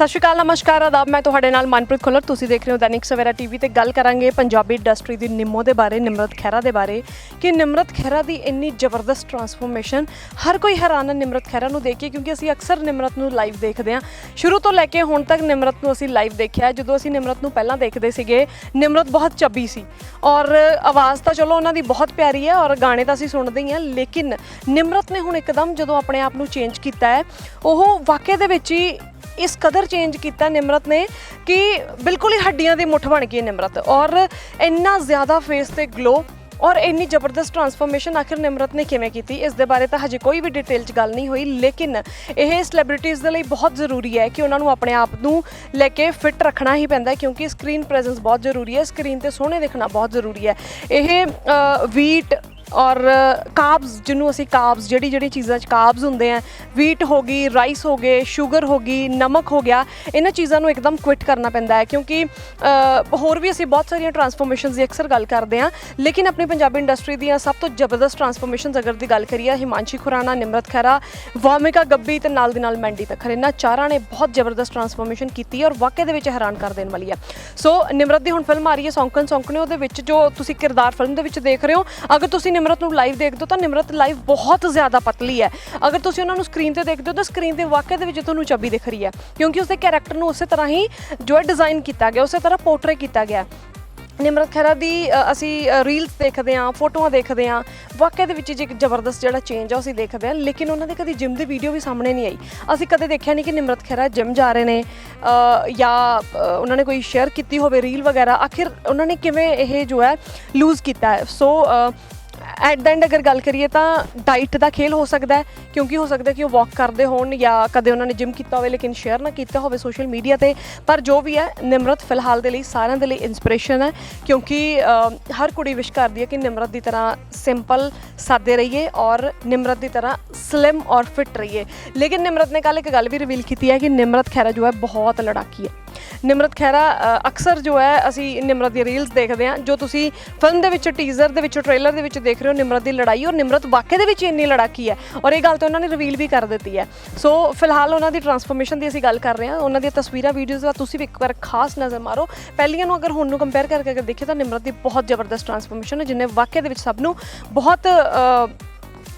ਸਤਿ ਸ਼੍ਰੀ ਅਕਾਲ, ਨਮਸਕਾਰ, ਆਦਾਬ। ਮੈਂ ਤੁਹਾਡੇ ਨਾਲ ਮਨਪ੍ਰੀਤ ਖੁੱਲਰ। ਤੁਸੀਂ ਦੇਖ ਰਹੇ ਹੋ ਦੈਨਿਕ ਸਵੇਰਾ ਟੀਵੀ ਤੇ ਗੱਲ ਕਰਾਂਗੇ ਪੰਜਾਬੀ ਇੰਡਸਟਰੀ ਦੀ ਨਿੰਮੋ ਦੇ ਬਾਰੇ, ਨਿਮਰਤ ਖਹਿਰਾ ਦੇ ਬਾਰੇ, ਕਿ ਨਿਮਰਤ ਖਹਿਰਾ ਦੀ ਇੰਨੀ ਜ਼ਬਰਦਸਤ ਟਰਾਂਸਫਰਮੇਸ਼ਨ ਹਰ ਕੋਈ ਹੈਰਾਨ ਹੈ ਨਿਮਰਤ ਖਹਿਰਾ ਨੂੰ ਦੇਖ ਕੇ, ਕਿਉਂਕਿ ਅਸੀਂ ਅਕਸਰ ਨਿਮਰਤ ਨੂੰ ਲਾਈਵ ਦੇਖਦੇ ਹਾਂ। ਸ਼ੁਰੂ ਤੋਂ ਲੈ ਕੇ ਹੁਣ ਤੱਕ ਨਿਮਰਤ ਨੂੰ ਅਸੀਂ ਲਾਈਵ ਦੇਖਿਆ ਜਦੋਂ ਅਸੀਂ ਨਿਮਰਤ ਨੂੰ ਪਹਿਲਾਂ ਦੇਖਦੇ ਸੀਗੇ, ਨਿਮਰਤ ਬਹੁਤ ਚੱਬੀ ਸੀ। ਔਰ ਆਵਾਜ਼ ਤਾਂ ਚਲੋ ਉਹਨਾਂ ਦੀ ਬਹੁਤ ਪਿਆਰੀ ਹੈ ਔਰ ਗਾਣੇ ਤਾਂ ਅਸੀਂ ਸੁਣਦੇ ਹੀ ਹਾਂ, ਲੇਕਿਨ ਨਿਮਰਤ ਨੇ ਹੁਣ ਇੱਕਦਮ ਜਦੋਂ ਆਪਣੇ ਆਪ ਨੂੰ ਚੇਂਜ ਕੀਤਾ ਹੈ, ਉਹ ਵਾਕਿਆ ਦੇ ਵਿੱਚ ਹੀ ਇਸ ਕਦਰ ਚੇਂਜ ਕੀਤਾ ਨਿਮਰਤ ਨੇ ਕਿ ਬਿਲਕੁਲ ਹੀ ਹੱਡੀਆਂ ਦੀ ਮੁੱਠ ਬਣ ਗਈ ਹੈ ਨਿਮਰਤ ਔਰ ਇੰਨਾ ਜ਼ਿਆਦਾ ਫੇਸ ਤੇ ਗਲੋ ਔਰ ਇੰਨੀ ਜ਼ਬਰਦਸਤ ਟਰਾਂਸਫਰਮੇਸ਼ਨ ਆਖਿਰ ਨਿਮਰਤ ਨੇ ਕਿਵੇਂ ਕੀਤੀ? ਇਸ ਦੇ ਬਾਰੇ ਤਾਂ ਹਜੇ ਕੋਈ ਵੀ ਡਿਟੇਲ 'ਚ ਗੱਲ ਨਹੀਂ ਹੋਈ, ਲੇਕਿਨ ਇਹ ਸੈਲੀਬ੍ਰਿਟੀਜ਼ ਦੇ ਲਈ ਬਹੁਤ ਜ਼ਰੂਰੀ ਹੈ ਕਿ ਉਹਨਾਂ ਨੂੰ ਆਪਣੇ ਆਪ ਨੂੰ ਲੈ ਕੇ ਫਿਟ ਰੱਖਣਾ ਹੀ ਪੈਂਦਾ ਕਿਉਂਕਿ ਸਕਰੀਨ ਪ੍ਰੈਜ਼ੈਂਸ ਬਹੁਤ ਜ਼ਰੂਰੀ ਹੈ ਸਕਰੀਨ ਤੇ ਸੋਹਣੇ ਦਿਖਣਾ ਬਹੁਤ ਜ਼ਰੂਰੀ ਹੈ। ਇਹ ਵੀਟ ਔਰ ਕਾਰਬਸ ਜਿਹਨੂੰ ਅਸੀਂ ਕਾਰਬਸ ਜਿਹੜੀ ਜਿਹੜੀ ਚੀਜ਼ਾਂ 'ਚ ਕਾਰਬਸ ਹੁੰਦੇ ਆ ਵੀਟ ਹੋ ਗਈ ਰਾਈਸ ਹੋ ਗਏ ਸ਼ੂਗਰ ਹੋ ਗਈ, ਨਮਕ ਹੋ ਗਿਆ, ਇਹਨਾਂ ਚੀਜ਼ਾਂ ਨੂੰ ਇੱਕਦਮ ਕੁਇਟ ਕਰਨਾ ਪੈਂਦਾ ਹੈ ਕਿਉਂਕਿ ਹੋਰ ਵੀ ਅਸੀਂ ਬਹੁਤ ਸਾਰੀਆਂ ਟਰਾਂਸਫਰਮੇਸ਼ਨਸ ਦੀ ਅਕਸਰ ਗੱਲ ਕਰਦੇ ਹਾਂ, ਲੇਕਿਨ ਆਪਣੀ ਪੰਜਾਬੀ ਇੰਡਸਟਰੀ ਦੀਆਂ ਸਭ ਤੋਂ ਜ਼ਬਰਦਸਤ ਟਰਾਂਸਫਰਮੇਸ਼ਨਸ ਅਗਰ ਦੀ ਗੱਲ ਕਰੀਏ, ਹਿਮਾਂਸ਼ੀ ਖੁਰਾਨਾ, ਨਿਮਰਤ ਖਹਿਰਾ, ਵਾਮਿਕਾ ਗੱਬੀ ਤੇ ਨਾਲ ਦੀ ਨਾਲ ਮੈਂਡੀ ਤੱਕਰ ਇਹਨਾਂ ਚਾਰਾਂ ਨੇ ਬਹੁਤ ਜ਼ਬਰਦਸਤ ਟਰਾਂਸਫਰਮੇਸ਼ਨ ਕੀਤੀ ਔਰ ਵਾਕਈ ਦੇ ਵਿੱਚ ਹੈਰਾਨ ਕਰ ਦੇਣ ਵਾਲੀ ਹੈ। ਸੋ, ਨਿਮਰਤ ਦੀ ਹੁਣ ਫਿਲਮ ਆ ਰਹੀ ਹੈ ਸੌਂਕਣ ਸੌਂਕਣੇ ਉਹਦੇ ਵਿੱਚ ਜੋ ਤੁਸੀਂ ਕਿਰਦਾਰ ਫਿਲਮ ਦੇ ਵਿੱਚ ਦੇਖ ਰਹੇ ਹੋ, ਅਗਰ ਤੁਸੀਂ ਨਿਮਰਤ ਨੂੰ ਲਾਈਵ ਦੇਖਦੇ ਹੋ ਤਾਂ ਨਿਮਰਤ ਲਾਈਵ ਬਹੁਤ ਜ਼ਿਆਦਾ ਪਤਲੀ ਹੈ। ਅਗਰ ਤੁਸੀਂ ਉਹਨਾਂ ਨੂੰ ਸਕਰੀਨ ਤੇ ਦੇਖਦੇ ਹੋ ਤਾਂ ਸਕਰੀਨ ਤੇ ਵਾਕਿਆ ਦੇ ਵਿੱਚ ਤੁਹਾਨੂੰ ਚਬੀ ਦਿਖ ਰਹੀ ਹੈ। ਕਿਉਂਕਿ ਉਸਦੇ ਕੈਰੈਕਟਰ ਨੂੰ ਉਸੇ ਤਰ੍ਹਾਂ ਹੀ ਜੋ ਹੈ ਡਿਜ਼ਾਈਨ ਕੀਤਾ ਗਿਆ, ਉਸੇ ਤਰ੍ਹਾਂ ਪੋਰਟਰੇ ਕੀਤਾ ਗਿਆ। ਨਿਮਰਤ ਖਹਿਰਾ ਦੀ ਅਸੀਂ ਰੀਲਸ ਦੇਖਦੇ ਹਾਂ, ਫੋਟੋਆਂ ਦੇਖਦੇ ਹਾਂ। ਵਾਕਿਆ ਦੇ ਵਿੱਚ ਇੱਕ ਜ਼ਬਰਦਸਤ ਜਿਹੜਾ ਚੇਂਜ ਆ ਅਸੀਂ ਦੇਖਦੇ ਹਾਂ, ਲੇਕਿਨ ਉਹਨਾਂ ਦੇ ਕਦੀ ਜਿਮ ਦੀ ਵੀਡੀਓ ਵੀ ਸਾਹਮਣੇ ਨਹੀਂ ਆਈ। ਅਸੀਂ ਕਦੇ ਦੇਖਿਆ ਨਹੀਂ ਕਿ ਨਿਮਰਤ ਖਹਿਰਾ ਜਿਮ ਜਾ ਰਹੇ ਨੇ ਜਾਂ ਉਹਨਾਂ ਨੇ ਕੋਈ ਸ਼ੇਅਰ ਕੀਤੀ ਹੋਵੇ ਰੀਲ ਵਗੈਰਾ, ਆਖਿਰ ਉਹਨਾਂ ਨੇ ਕਿਵੇਂ ਇਹ ਜੋ ਹੈ ਲੂਜ਼ ਕੀਤਾ ਹੈ? ਸੋ ਐਟ ਦ ਐਂਡ ਅਗਰ ਗੱਲ ਕਰੀਏ ਤਾਂ ਡਾਈਟ ਦਾ ਖੇਲ ਹੋ ਸਕਦਾ ਹੈ, ਕਿਉਂਕਿ ਹੋ ਸਕਦਾ ਕਿ ਉਹ ਵਾਕ ਕਰਦੇ ਹੋਣ ਜਾਂ ਕਦੇ ਉਹਨਾਂ ਨੇ ਜਿਮ ਕੀਤਾ ਹੋਵੇ, ਲੇਕਿਨ ਸ਼ੇਅਰ ਨਾ ਕੀਤਾ ਹੋਵੇ ਸੋਸ਼ਲ ਮੀਡੀਆ ਤੇ। ਪਰ ਜੋ ਵੀ ਹੈ, ਨਿਮਰਤ ਫਿਲਹਾਲ ਦੇ ਲਈ, ਸਾਰਿਆਂ ਦੇ ਲਈ ਇਨਸਪੀਰੇਸ਼ਨ ਹੈ, ਕਿਉਂਕਿ ਹਰ ਕੁੜੀ ਵਿਸ਼ ਕਰਦੀ ਹੈ ਕਿ ਨਿਮਰਤ ਦੀ ਤਰ੍ਹਾਂ ਸਿੰਪਲ ਸਾਦੇ ਰਹੀਏ ਔਰ ਨਿਮਰਤ ਦੀ ਤਰ੍ਹਾਂ ਸਲਿਮ ਔਰ ਫਿਟ ਰਹੀਏ। ਲੇਕਿਨ ਨਿਮਰਤ ਨੇ ਕੱਲ ਇੱਕ ਗੱਲ ਵੀ ਰਿਵੀਲ ਕੀਤੀ ਹੈ ਕਿ ਨਿਮਰਤ ਖਹਿਰਾ ਜੋ ਹੈ, ਬਹੁਤ ਲੜਾਕੀ ਹੈ। ਨਿਮਰਤ ਖਹਿਰਾ ਅਕਸਰ ਜੋ ਹੈ ਅਸੀਂ ਨਿਮਰਤ ਦੀ ਰੀਲਸ ਦੇਖਦੇ ਹਾਂ, ਜੋ ਤੁਸੀਂ ਫਿਲਮ ਦੇ ਵਿੱਚ ਟੀਜ਼ਰ ਦੇ ਵਿੱਚ ਟ੍ਰੇਲਰ ਦੇ ਵਿੱਚ ਦੇਖ ਰਹੇ ਹੋ ਨਿਮਰਤ ਦੀ ਲੜਾਈ, ਔਰ ਨਿਮਰਤ ਵਾਕਿਆ ਦੇ ਵਿੱਚ ਇੰਨੀ ਲੜਾਕੀ ਹੈ, ਔਰ ਇਹ ਗੱਲ ਤਾਂ ਉਹਨਾਂ ਨੇ ਰਿਵੀਲ ਵੀ ਕਰ ਦਿੱਤੀ ਹੈ। ਸੋ ਫਿਲਹਾਲ ਉਹਨਾਂ ਦੀ ਟਰਾਂਸਫਰਮੇਸ਼ਨ ਦੀ ਅਸੀਂ ਗੱਲ ਕਰ ਰਹੇ ਹਾਂ, ਉਹਨਾਂ ਦੀਆਂ ਤਸਵੀਰਾਂ ਵੀਡੀਓਜ਼ ਦਾ ਤੁਸੀਂ ਵੀ ਇੱਕ ਵਾਰ ਖਾਸ ਨਜ਼ਰ ਮਾਰੋ। ਪਹਿਲੀਆਂ ਨੂੰ ਅਗਰ ਹੁਣ ਨੂੰ ਕੰਪੇਅਰ ਕਰਕੇ ਅਗਰ ਦੇਖੀਏ ਤਾਂ ਨਿਮਰਤ ਦੀ ਬਹੁਤ ਜ਼ਬਰਦਸਤ ਟਰਾਂਸਫਰਮੇਸ਼ਨ ਹੈ, ਜਿਨੇ ਵਾਕਿਆ ਦੇ ਵਿੱਚ ਸਭ ਨੂੰ ਬਹੁਤ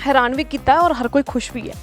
ਹੈਰਾਨ ਵੀ ਕੀਤਾ ਔਰ ਹਰ ਕੋਈ ਖੁਸ਼ ਵੀ ਹੈ।